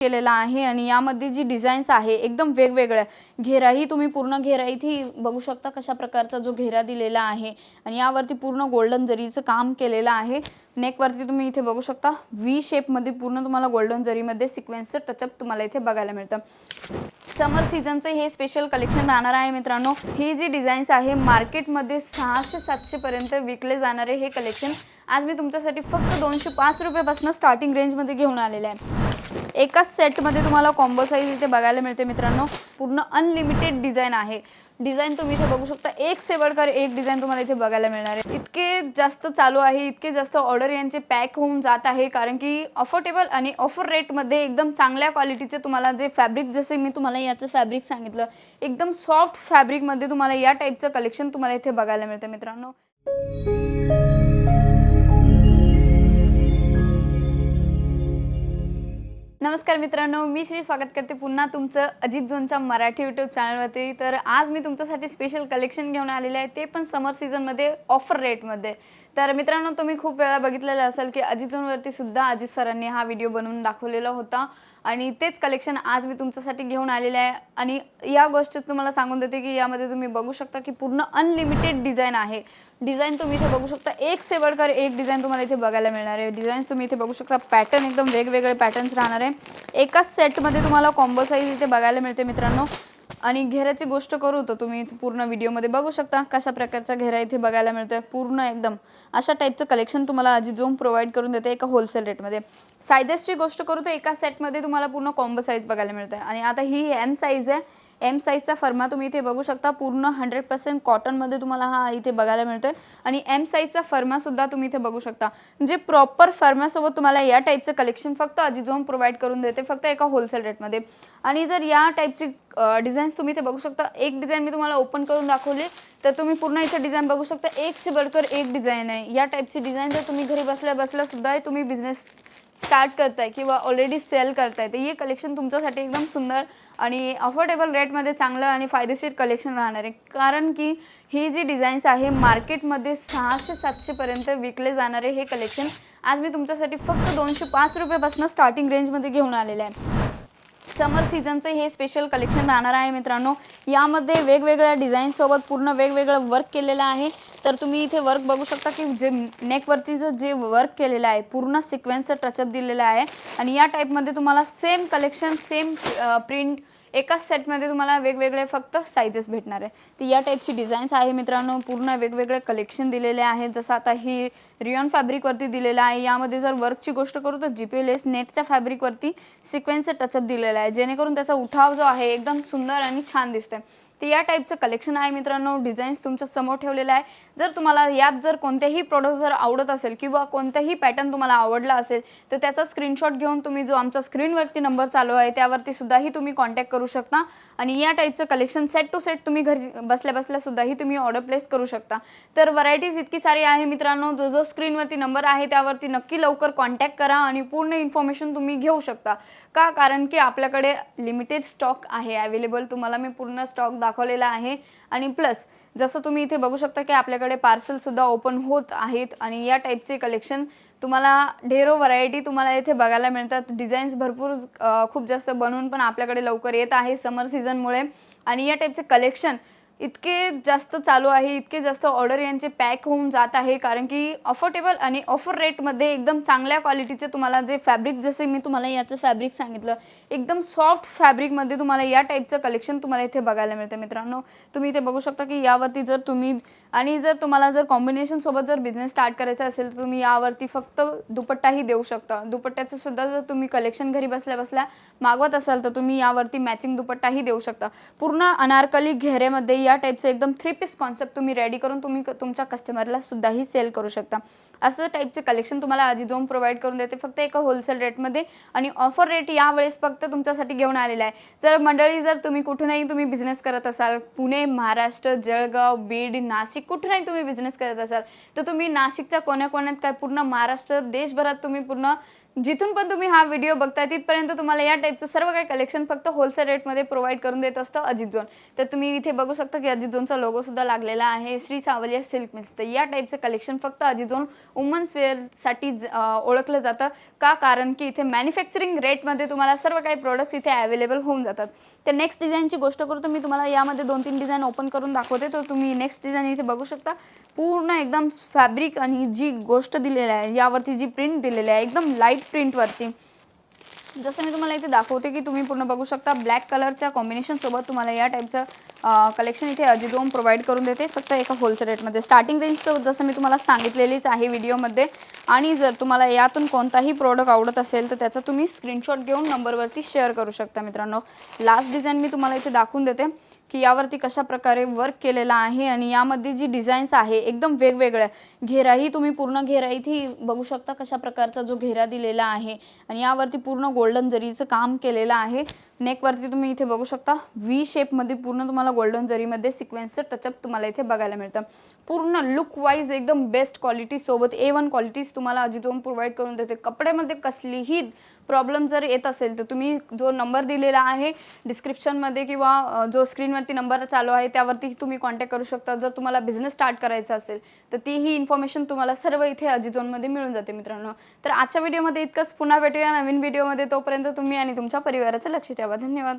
केलेला आहे आणि यामध्ये जी डिझाईन्स आहे एकदम वेगवेगळ्या. घेराही तुम्ही पूर्ण घेरा इथे बघू शकता कशा प्रकारचा जो घेरा दिलेला आहे आणि यावरती पूर्ण गोल्डन जरीचं काम केलेलं आहे. नेकवरती तुम्ही इथे बघू शकता. व्ही शेपमध्ये पूर्ण तुम्हाला गोल्डन जरीमध्ये सिक्वेन्सचं टचअप तुम्हाला इथे बघायला मिळतं. समर सीझनचं हे स्पेशल कलेक्शन राहणार आहे मित्रांनो. ही जी डिझाईन्स आहे मार्केटमध्ये सहाशे सातशेपर्यंत विकले जाणारे हे कलेक्शन आज मी तुमच्यासाठी फक्त दोनशे पाच रुपयापासून स्टार्टिंग रेंजमध्ये घेऊन आलेलं आहे. एकाच सेटमध्ये तुम्हाला कॉम्बो साईज इथे बघायला मिळते मित्रांनो. पूर्ण अनलिमिटेड डिझाईन आहे. डिझाईन तुम्ही इथे बघू शकता. एक सेवडकर एक डिझाईन तुम्हाला इथे बघायला मिळणार आहे. इतके जास्त चालू आहे इतके जास्त ऑर्डर यांचे पॅक होऊन जात आहे कारण की अफोर्डेबल आणि ऑफर रेटमध्ये एकदम चांगल्या क्वालिटीचे तुम्हाला जे फॅब्रिक जसे मी तुम्हाला याचं फॅब्रिक सांगितलं एकदम सॉफ्ट फॅब्रिकमध्ये तुम्हाला या टाईपचं कलेक्शन तुम्हाला इथे बघायला मिळतं मित्रांनो. नमस्कार मित्रांनो मी श्री स्वागत करते पुन्हा तुमचं अजित झोनच्या मराठी यूट्यूब चॅनलवरती तर आज मी तुमच्यासाठी स्पेशल कलेक्शन घेऊन आलेले आहे. ते पण समर सीझनमध्ये ऑफर रेटमध्ये तर मित्रांनो तुम्ही खूप वेळा बघितलेलं असेल की अजित सुद्धा अजित सरांनी हा व्हिडिओ बनवून दाखवलेला होता. आणि तेच कलेक्शन आज मी तुमच्यासाठी घेऊन आलेले आहे. आणि या गोष्टीत तुम्हाला सांगून देते की यामध्ये तुम्ही बघू शकता की पूर्ण अनलिमिटेड डिझाईन आहे. डिझाईन तुम्ही इथे बघू शकता. एक सेवडकर एक डिझाईन तुम्हाला इथे बघायला मिळणार आहे. डिझाईन्स तुम्ही इथे बघू शकता. पॅटर्न एकदम वेगवेगळे पॅटर्न्स राहणार आहे. एकाच सेटमध्ये तुम्हाला कॉम्बो साईज इथे बघायला मिळते मित्रांनो. आणि घेऱ्याची गोष्ट करू तर तुम्ही पूर्ण व्हिडिओमध्ये बघू शकता कशा प्रकारचा घेरा इथे बघायला मिळतोय. पूर्ण एकदम अशा टाईपचं कलेक्शन तुम्हाला आजी जोम प्रोव्हाइड करून देते एका होलसेल रेटमध्ये सायजेसची गोष्ट करू तर एका सेटमध्ये तुम्हाला पूर्ण कॉम्बो साईज बघायला मिळते आणि आता ही एम साईज आहे. एम साईजचा फर्मा तुम्ही इथे बघू शकता. पूर्ण हंड्रेड पर्सेंट कॉटनमध्ये तुम्हाला हा इथे बघायला मिळतोय. आणि एम साईजचा फर्मासुद्धा तुम्ही इथे बघू शकता. म्हणजे प्रॉपर फर्मासोबत तुम्हाला या टाईपचं कलेक्शन फक्त अजिझोम प्रोव्हाइड करून देते फक्त एका होलसेल रेटमध्ये आणि जर या टाईपची डिझाईन्स तुम्ही इथे बघू शकता. एक डिझाईन मी तुम्हाला ओपन करून दाखवली. तर तुम्ही पूर्ण इथे डिझाईन बघू शकता. एक से बडकर एक डिझाईन आहे. या टाईपची डिझाईन जर तुम्ही घरी बसल्या बसल्यासुद्धा तुम्ही बिझनेस स्टार्ट करताय किंवा ऑलरेडी सेल करताय तर हे कलेक्शन तुमच्यासाठी एकदम सुंदर आणि अफोर्डेबल रेटमध्ये चांगलं आणि फायदेशीर कलेक्शन राहणार आहे. कारण की ही जी डिझाईन्स आहे मार्केटमध्ये सहाशे सातशेपर्यंत विकले जाणारे हे कलेक्शन आज मी तुमच्यासाठी फक्त दोनशे पाच रुपयापासून स्टार्टिंग रेंजमध्ये घेऊन आलेलं आहे. समर सीझनचं हे स्पेशल कलेक्शन राहणार आहे मित्रांनो. यामध्ये वेगवेगळ्या डिझाईनसोबत पूर्ण वेगवेगळं वर्क केलेलं आहे. तर तुम्ही इथे वर्क बघू शकता की जे नेकवरतीचं जे वर्क केलेलं आहे पूर्ण सिक्वेन्सचं टचअप दिलेलं आहे. आणि या टाईपमध्ये तुम्हाला सेम कलेक्शन सेम प्रिंट एकाच सेटमध्ये तुम्हाला वेगवेगळे फक्त साईजेस भेटणार आहे. तर या टाईपची डिझाईन्स आहे मित्रांनो. पूर्ण वेगवेगळे कलेक्शन दिलेले आहेत. जसं आता ही रियॉन फॅब्रिकवरती दिलेलं आहे. यामध्ये जर वर्कची गोष्ट करू तर जी पी एल एस नेटच्या फॅब्रिकवरती सिक्वेन्सचं टचअप दिलेलं आहे. जेणेकरून त्याचा उठाव जो आहे एकदम सुंदर आणि छान दिसतोय. तर या टाईपचं कलेक्शन आहे मित्रांनो. डिझाईन्स तुमच्यासमोर ठेवलेलं आहे. जर तुम्हाला यात जर कोणतेही प्रोडक्ट जर आवडत असेल किंवा कोणताही पॅटर्न तुम्हाला आवडला असेल तर त्याचा स्क्रीनशॉट घेऊन तुम्ही जो आमचा स्क्रीनवरती नंबर चालू आहे त्यावरती सुद्धाही तुम्ही कॉन्टॅक्ट करू शकता. आणि या टाईपचं कलेक्शन सेट टू सेट तुम्ही घरी बसल्या बसल्यासुद्धाही तुम्ही ऑर्डर प्लेस करू शकता. तर व्हरायटीज इतकी सारी आहे मित्रांनो. जो जो स्क्रीनवरती नंबर आहे त्यावरती नक्की लवकर कॉन्टॅक्ट करा आणि पूर्ण इन्फॉर्मेशन तुम्ही घेऊ शकता. का? कारण की आपल्याकडे लिमिटेड स्टॉक आहे अवेलेबल तुम्हाला मी पूर्ण स्टॉक दाखवलेला आहे. आणि प्लस जसं तुम्ही इथे बघू शकता की आपल्याकडे पार्सलसुद्धा ओपन होत आहेत आणि या टाईपचे कलेक्शन तुम्हाला ढेरो व्हरायटी तुम्हाला इथे बघायला मिळतात. डिझाईन्स भरपूर खूप जास्त बनवून पण आपल्याकडे लवकर येत आहे समर सीझनमुळे आणि या टाईपचे कलेक्शन इतके जास्त चालू आहे इतके जास्त ऑर्डर यांचे पॅक होऊन जात आहे कारण की अफोर्डेबल आणि ऑफर रेटमध्ये एकदम चांगल्या क्वालिटीचे तुम्हाला जे फॅब्रिक जसे मी तुम्हाला याचं फॅब्रिक सांगितलं एकदम सॉफ्ट फॅब्रिकमध्ये तुम्हाला या टाईपचं कलेक्शन तुम्हाला इथे बघायला मिळतं मित्रांनो. तुम्ही इथे बघू शकता की यावरती जर तुम्ही आणि जर तुम्हाला जर कॉम्बिनेशनसोबत जर बिझनेस स्टार्ट करायचा असेल तर तुम्ही यावरती फक्त दुपट्टाही देऊ शकता. दुपट्ट्याचं सुद्धा जर तुम्ही कलेक्शन घरी बसल्या बसल्या मागवत असाल तर तुम्ही यावरती मॅचिंग दुपट्टाही देऊ शकता. पूर्ण अनारकली घेऱ्यामध्ये या टाईपचं एकदम थ्री पीस कॉन्सेप्ट तुम्ही रेडी करून तुम्ही क- तुमच्या कस्टमरला सुद्धाही सेल करू शकता. असं टाईपचे कलेक्शन तुम्हाला आधी जाऊन प्रोव्हाइड करून देते. फक्त एका होलसेल रेटमध्ये आणि ऑफर रेट यावेळेस फक्त तुमच्यासाठी घेऊन आलेला आहे. जर मंडळी जर तुम्ही कुठूनही तुम्ही बिझनेस करत असाल पुणे महाराष्ट्र जळगाव बीड नाशिक कुठूनही तुम्ही बिझनेस करत असाल तर तुम्ही नाशिकच्या कोण्याकोण्यात काय पूर्ण महाराष्ट्र देशभरात तुम्ही पूर्ण जिथून पण तुम्ही हा व्हिडिओ बघताय तिथपर्यंत तुम्हाला या टाईपचं सर्व काही कलेक्शन फक्त होलसेल रेटमध्ये प्रोव्हाइड करून देत असतं अजित झोन तर तुम्ही इथे बघू शकता की अजित झोनचा लोगोसुद्धा लागलेला आहे. श्री सावलिया सिल्क मिल्स तर या टाईपचं कलेक्शन फक्त अजित झोन वुमन्स वेअरसाठी ज- ओळखलं जातं. का? कारण की इथे मॅन्युफॅक्चरिंग रेटमध्ये तुम्हाला सर्व काही प्रोडक्ट्स इथे अवेलेबल होऊन जातात. तर नेक्स्ट डिझाईनची गोष्ट करू तर मी तुम्हाला यामध्ये दोन तीन डिझाईन ओपन करून दाखवते. तर तुम्ही नेक्स्ट डिझाईन इथे बघू शकता. पूर्ण एकदम फॅब्रिक आणि जी गोष्ट दिलेली आहे यावरती जी प्रिंट दिलेली आहे एकदम लाइट प्रिंटवरती जसं मी तुम्हाला इथे दाखवते की तुम्ही पूर्ण बघू शकता ब्लॅक कलरच्या कॉम्बिनेशनसोबत तुम्हाला या टाईपचं कलेक्शन इथे अजिजोम प्रोव्हाइड करून देते. फक्त एका होलसेल रेटमध्ये स्टार्टिंग रेंज तर जसं मी तुम्हाला सांगितलेलीच आहे व्हिडिओमध्ये आणि जर तुम्हाला यातून कोणताही प्रोडक्ट आवडत असेल तर त्याचा तुम्ही स्क्रीनशॉट घेऊन नंबरवरती शेअर करू शकता मित्रांनो. लास्ट डिझाईन मी तुम्हाला इथे दाखवून देते की यावरती कशा प्रकारे वर्क केलेला आहे आणि यामध्ये जी डिझाईन्स आहे एकदम वेगवेगळ्या. घेराही तुम्ही पूर्ण घेरा इथे बघू शकता कशा प्रकारचा जो घेरा दिलेला आहे. आणि यावरती पूर्ण गोल्डन जरीचं काम केलेलं आहे. नेकवरती तुम्ही इथे बघू शकता. व्ही शेपमध्ये पूर्ण तुम्हाला गोल्डन जरीमध्ये सिक्वेन्सचं टचअप तुम्हाला इथे बघायला मिळतं. पूर्ण लुक वाईज एकदम बेस्ट क्वालिटी सोबत ए वन क्वालिटीज तुम्हाला अजितोम प्रोव्हाइड करून देते. कपड्यामध्ये कसलीही प्रॉब्लेम जर येत असेल तर तुम्ही जो नंबर दिलेला आहे डिस्क्रिप्शनमध्ये किंवा जो स्क्रीनवरती नंबर चालू आहे त्यावरती तुम्ही कॉन्टॅक्ट करू शकता. जर तुम्हाला बिझनेस स्टार्ट करायचा असेल तर तीही इन्फॉर्मेशन तुम्हाला सर्व इथे अजिझोनमध्ये मिळून जाते मित्रांनो. तर आजच्या व्हिडिओमध्ये इतकंच. पुन्हा भेटूया नवीन व्हिडिओमध्ये तोपर्यंत तुम्ही आणि तुमच्या परिवाराचं लक्ष ठेवा. धन्यवाद.